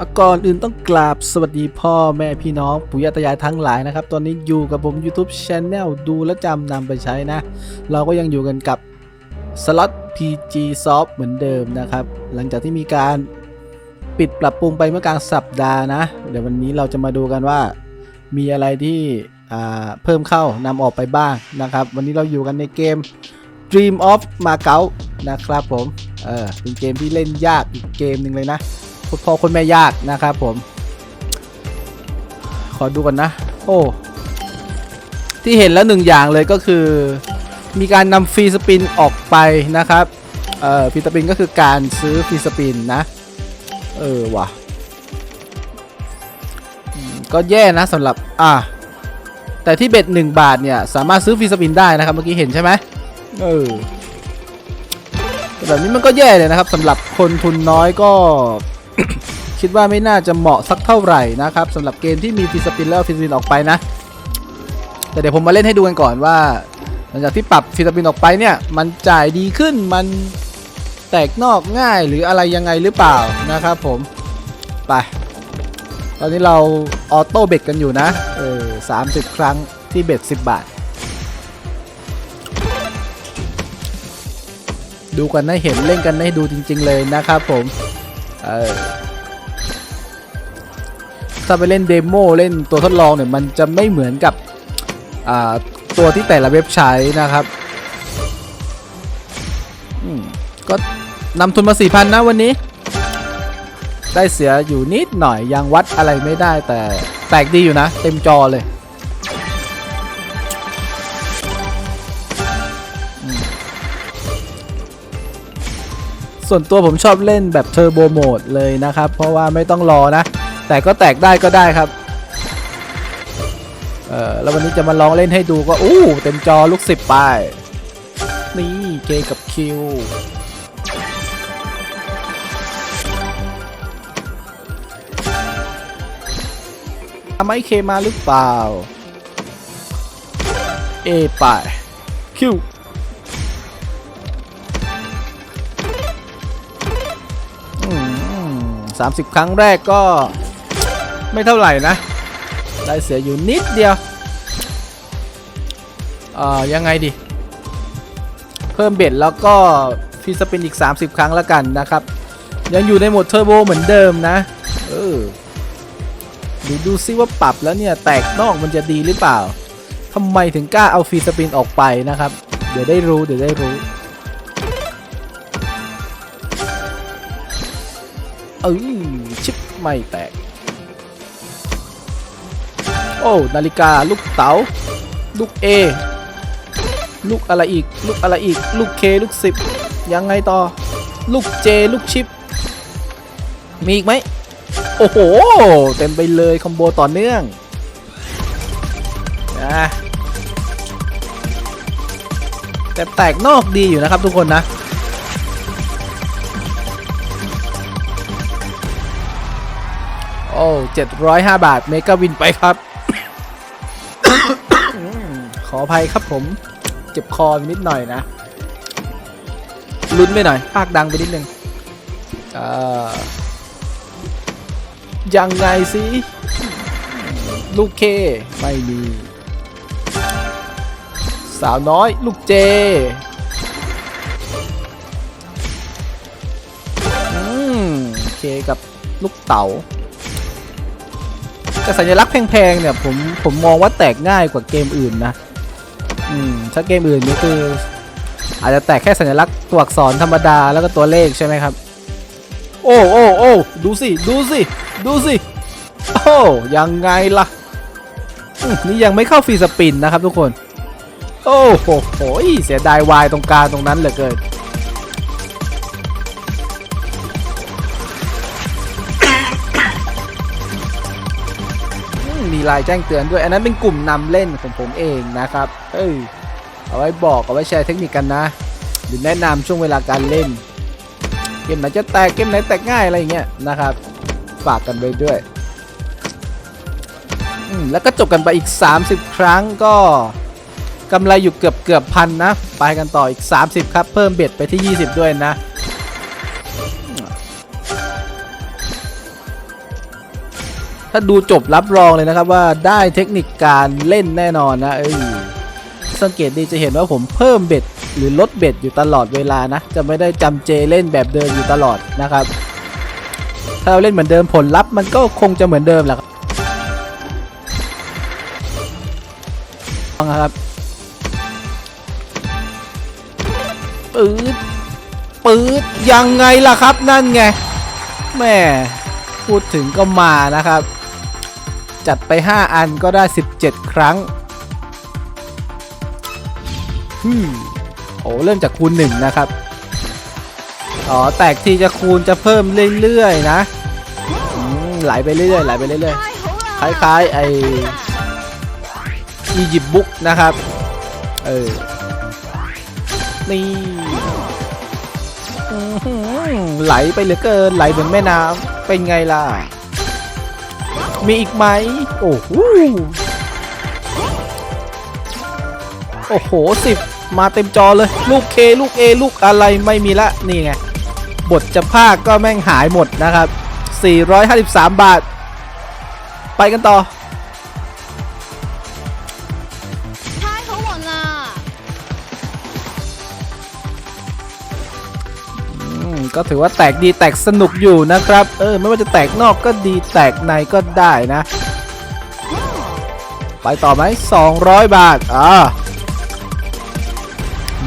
อก่อนอื่นต้องกราบสวัสดีพ่อแม่พี่น้องปู่ย่าตายายทั้งหลายนะครับ ตอนนี้อยู่กับผม YouTube Channel ดูและจำนำไปใช้นะ เราก็ยังอยู่กันกับ Slot PG Soft เหมือนเดิมนะครับ หลังจากที่มีการปิดปรับปรุงไปเมื่อกลางสัปดาห์นะ เดี๋ยววันนี้เราจะมาดูกันว่า มีอะไรที่เพิ่มเข้านำออกไปบ้างนะครับ วันนี้เราอยู่กันในเกม Dream of Macau นะครับผมเออเป็นเกมที่เล่นยากอีกเกมหนึ่งเลยนะ คุณพ่อคุณแม่ยากนะครับผม ขอดูกันนะ โอ้ ที่เห็นแล้วหนึ่งอย่างเลยก็คือ มีการนำฟรีสปินออกไปนะครับ เอ่อฟรีสปินก็คือการซื้อฟรีสปินนะ เออว่ะ ก็แย่นะสำหรับ อะแต่ที่เบ็ด1บาทเนี่ย สามารถซื้อฟรีสปินได้นะครับ เมื่อกี้เห็นใช่ไหมเออแบบนี้มันก็แย่เลยนะครับสำหรับคนทุนน้อยก็ คิดว่าไม่น่าจะเหมาะสักเท่าไหร่นะครับสำหรับเกมที่มีฟรีสปินแล้วฟรีสปินออกไปนะ แต่เดี๋ยวผมมาเล่นให้ดูกันก่อนว่า หลังจากที่ปรับฟรีสปินออกไปเนี่ย มันจ่ายดีขึ้นมันแตกนอกง่ายหรืออะไรยังไงหรือเปล่านะครับผมไปตอนนี้เราออโต้เบ็ดกันอยู่นะเออสามสิบครั้งที่เบ็ดสิบบาท ดูกันให้เห็นเล่นกันให้ดูจริง ๆ เลยนะครับผม เออถ้าไปเล่นเดโมเล่นตัวทดลองเนี่ยมันจะไม่เหมือนกับอ่าตัวที่แต่ละเว็บใช้นะครับก็นำทุนมา4,000นะวันนี้ ได้เสียอยู่นิดหน่อยยังวัดอะไรไม่ได้แต่แตกดีอยู่นะ เต็มจอเลย ส่วนตัวผมชอบเล่นแบบเทอร์โบโหมดเลยนะครับ เพราะว่าไม่ต้องรอนะ แต่ก็แตกได้ก็ได้ครับเออแล้ววันนี้จะมาลองเล่นให้ดูก็อู้เต็มจอลูกสิบไป นี่เกกับคิวทำไมเคมาหรือเปล่า เอไปคิว สามสิบครั้งแรกก็ไม่เท่าไหร่นะ ได้เสียอยู่นิดเดียวเอ่อยังไงดี เพิ่มเบ็ดแล้วก็ฟีสปินอีก 30 ครั้งแล้วกันนะครับ ยังอยู่ในโหมดเทอร์โบเหมือนเดิมนะ เออดูดูซิว่าปรับแล้วเนี่ย แตกนอกมันจะดีหรือเปล่าทำไมถึงกล้าเอาฟรีสปินออกไปนะครับ เดี๋ยวได้รู้เดี๋ยวได้รู้ เออชิปไม่แตก โอ้ นาฬิกา ลูกเต๋า ลูก A ลูกอะไรอีก ลูกอะไรอีก ลูก K ลูก10ยังไงต่อ ลูก J ลูกชิป มีอีกไหม โอ้โห เต็มไปเลยคอมโบต่อเนื่องนะแต่แตกนอกดีอยู่นะครับทุกคนนะ 705 บาทเมกาวินไปครับ ขออภัยครับผม เจ็บคอนิดหน่อยนะ ลุ้นไปหน่อยปากดังไปนิดนึงเอ่อยังไงสิ ลูกเค ไม่มี สาวน้อยลูกเจอืมเคกับลูกเต๋า แต่สัญลักษณ์แพงๆเนี่ยผมผมมองว่าแตกง่ายกว่าเกมอื่นนะ อืมถ้าเกมอื่นนี่คือ อาจจะแตกแค่สัญลักษณ์ตัวอักษรธรรมดาแล้วก็ตัวเลขใช่ไหมครับ โอ้โอ้โอ้ดูสิดูสิดูสิโอ้ยังไงล่ะนี่ยังไม่เข้าฟรีสปินนะครับทุกคน โอ้โหเสียดายวายตรงกลางตรงนั้นเหลือเกิน มมีลายแจ้งเตือนด้วย อันนั้นเป็นกลุ่มนำเล่นของผมเองนะครับเอ้ยเอาไว้บอกเอาไว้แชร์เทคนิคกันนะ หรือแนะนำช่วงเวลาการเล่น เกมไหนจะแตกเกมไหนแตกง่ายอะไรอย่างเงี้ยนะครับ ฝากกันไว้ด้วยอืมแล้วก็จบกันไปอีก 30 ครั้งก็กำไรอยู่เกือบเกือบพันนะ ไปกันต่ออีก 30 ครับ เพิ่มเบ็ดไปที่ 20 ด้วยนะ ถ้าดูจบรับรองเลยนะครับว่าได้เทคนิคการเล่นแน่นอนนะเอ้ยสังเกตดีจะเห็นว่าผมเพิ่มเบ็ดหรือลดเบ็ดอยู่ตลอดเวลานะ จะไม่ได้จำเจเล่นแบบเดิมอยู่ตลอดนะครับ ถ้าเราเล่นเหมือนเดิมผลลัพธ์มันก็คงจะเหมือนเดิมแหละครับนะครับปื๊ดปื๊ดยังไงล่ะครับนั่นไงแม่พูดถึงก็มานะครับ จัดไป 5 อันก็ได้ 17 ครั้งฮึโอ้เริ่มจากคูณ 1 นะครับ อ๋อ แตกทีจะคูณจะเพิ่มเรื่อยๆ นะไหลไปเรื่อยๆไหลไปเรื่อยๆ คล้ายๆ ไออียิปต์บุ๊กนะครับ เออ นี่ไหลไปเหลือเกินไหลเหมือนแม่น้ำเป็นไงล่ะ มีอีกไหม โอ้โหโอ้โหสิบมาเต็มจอเลย ลูกเคลูกเอลูกอะไรไม่มีละนี่ไง บทจะภาคก็แม่งหายหมดนะครับ 453 บาท ไปกันต่อ ก็ถือว่าแตกดีแตกสนุกอยู่นะครับ เออ ไม่ว่าจะแตกนอกก็ดีแตกในก็ได้นะ ไปต่อไหม200 บาท อ่า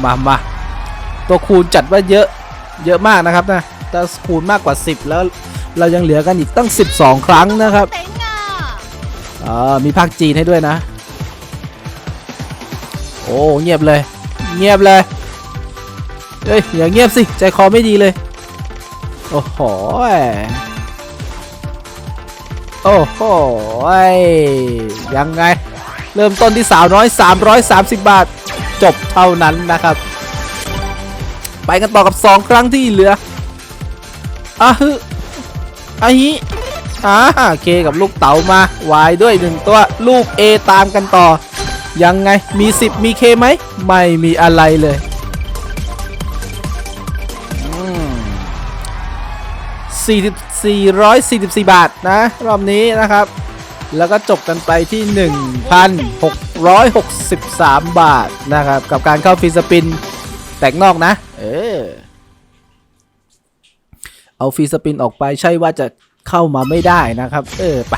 มามาตัวคูณจัดว่าเยอะ เยอะมากนะครับนะถ้าคูณมากกว่า 10 แล้วเรายังเหลือกันอีกตั้ง 12 ครั้งนะครับ！อ่ามีภาคจีนให้ด้วยนะ โอ้ เงียบเลย เงียบเลย เฮ้ย อย่าเงียบสิ ใจคอไม่ดีเลย โอ้โห โอ้โห ยังไง เริ่มต้นที่สาวน้อย 330 บาท จบเท่านั้นนะครับ ไปกันต่อกับ 2 ครั้งที่เหลืออะฮึอะฮิอ่าเคกับลูกเต๋ามาวายด้วยหนึ่งตัวลูก A ตามกันต่อ ยังไงมี 10 มีเคไหม ไม่มีอะไรเลย 4,444 บาทนะ รอบนี้นะครับ แล้วก็จบกันไปที่ 1,663 บาทนะครับ กับการเข้าฟรีสปินแตกนอกนะ เออ เอาฟรีสปินออกไปใช่ว่าจะเข้ามาไม่ได้นะครับ เออไป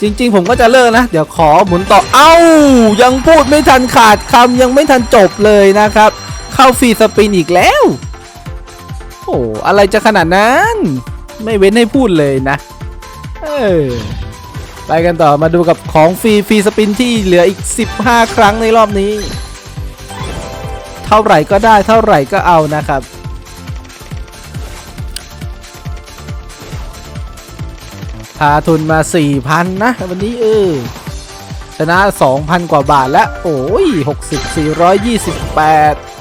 จริง ๆ ผมก็จะเลิกนะ เดี๋ยวขอหมุนต่อ เอ้า ยังพูดไม่ทันขาดคำยังไม่ทันจบเลยนะครับ เข้าฟรีสปินอีกแล้ว โอ้อะไรจะขนาดนั้น ไม่เว้นให้พูดเลยนะ เออไปกันต่อมาดูกับของฟรีฟรีสปินที่เหลืออีก 15 ครั้งในรอบนี้ เท่าไหร่ก็ได้เท่าไหร่ก็เอานะครับพาทุนมา 4,000 นะ วันนี้เออชนะ 2,000 กว่าบาทแล้ว โอ้ย 60 428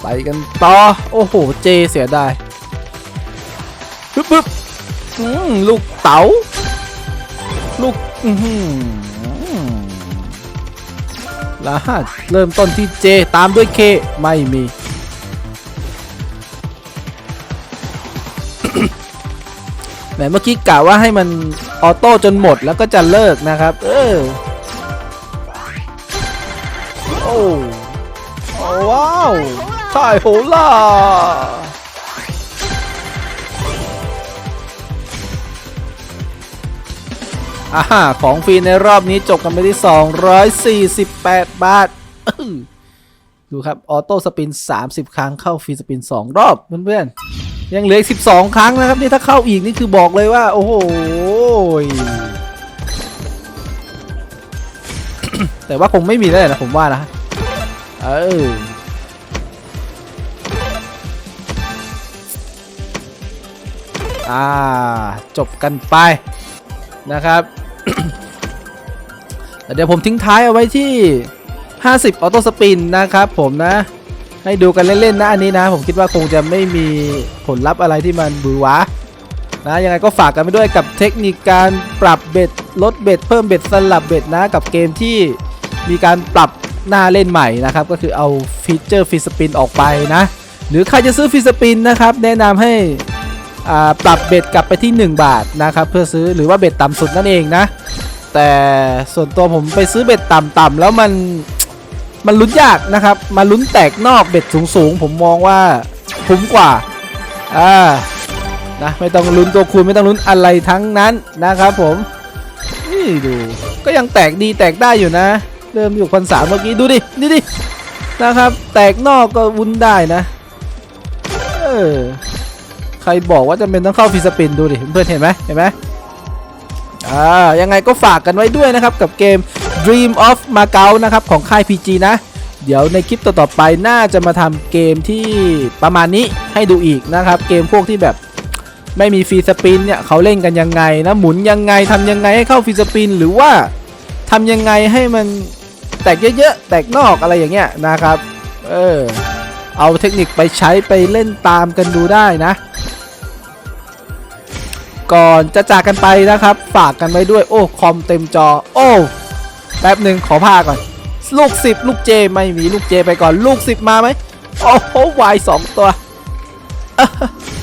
ไปกันต่อ โอ้โห เจเสียดายปึ๊บปึ๊บลูกเต๋าลูกอือหือรหัสเริ่มต้นที่เจตามด้วยเคไม่มีแหมเมื่อกี้กะว่าให้มันออโต้จนหมดแล้วก็จะเลิกนะครับ เออโอ้ว้าว ถ่ายโหล่าอ่าของฟรีในรอบนี้จบกันไปที่ 248 บาท ดูครับ ออโต้สปิน 30 ครั้งเข้าฟรีสปิน 2 รอบเพื่อนๆ ยังเหลืออีก 12 ครั้งนะครับ นี่ถ้าเข้าอีกนี่คือบอกเลยว่า โอ้โห แต่ว่าคงไม่มีแล้วนะผมว่านะ เออ อ่า จบกันไปนะครับเดี๋ยวผมทิ้งท้ายเอาไว้ที่ 50 ออโต้สปินนะครับผมนะ ให้ดูกันเล่นๆนะอันนี้นะ ผมคิดว่าคงจะไม่มีผลลัพธ์อะไรที่มันบือหวานะยังไงก็ฝากกันไปด้วยกับเทคนิคการปรับเบ็ดลดเบ็ดเพิ่มเบ็ดสลับเบ็ดนะ กับเกมที่มีการปรับหน้าเล่นใหม่นะครับ ก็คือเอาฟีเจอร์ฟีสปินออกไปนะ หรือใครจะซื้อฟีสปินนะครับ แนะนำให้ ปรับเบ็ดกลับไปที่ 1 บาทนะครับเพื่อซื้อหรือว่าเบ็ดต่ำสุดนั่นเองนะ แต่ส่วนตัวผมไปซื้อเบ็ดต่ำๆแล้วมันมันลุ้นยากนะครับ มาลุ้นแตกนอกเบ็ดสูงๆ ผมมองว่าคุ้มกว่าอ่านะไม่ต้องลุ้นตัวคูณไม่ต้องลุ้นอะไรทั้งนั้นนะครับผมนี่ดูก็ยังแตกดีแตกได้อยู่นะ เริ่มอยู่พันสามเมื่อกี้ดูดินี่ดินะครับ แตกนอกก็วุ้นได้นะ เออ รบอกว่าจะเป็นต้องเข้าฟีสปินดูดิเพื่อนเห็นไหมเห็นไหมอ่ายังไงก็ฝากกันไว้ด้วยนะครับ กับเกม Dream of Macau นะครับ ของค่าย PG นะ เดี๋ยวในคลิปต่อๆไปน่าจะมาทำเกมที่ประมาณนี้ให้ดูอีกนะครับ เกมพวกที่แบบไม่มีฟีสปินเนี่ยเขาเล่นกันยังไงนะหมุนยังไงทำยังไงให้เข้าฟีสปิน หรือว่าทำยังไงให้มันแตกเยอะๆ แตกนอกอะไรอย่างเงี้ยนะครับ เออ เอาเทคนิคไปใช้ไปเล่นตามกันดูได้นะ ก่อนจะจากกันไปนะครับ ฝากกันไว้ด้วยโอ้คอมเต็มจอ โอ้แป๊บหนึ่งขอผ้าก่อน ลูก10ลูกเจไม่มีลูกเจไปก่อนลูก10มาไหมโอ้โหวายสองตัว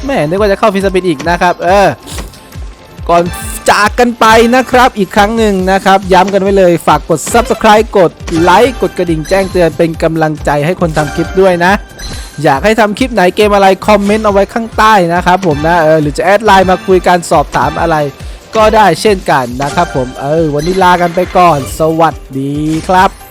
แม่นึกว่าจะเข้าฟิสปินอีกนะครับ เออ ก่อนจากกันไปนะครับอีกครั้งหนึ่งนะครับ ย้ำกันไว้เลยฝากกด Subscribe กดไลค์กดกระดิ่งแจ้งเตือนเป็นกำลังใจให้คนทำคลิปด้วยนะ อยากให้ทำคลิปไหนเกมอะไรคอมเมนต์เอาไว้ข้างใต้นะครับผมนะเออหรือจะแอดไลน์มาคุยกันสอบถามอะไร ก็ได้เช่นกันนะครับผมเออวันนี้ลากันไปก่อน สวัสดีครับ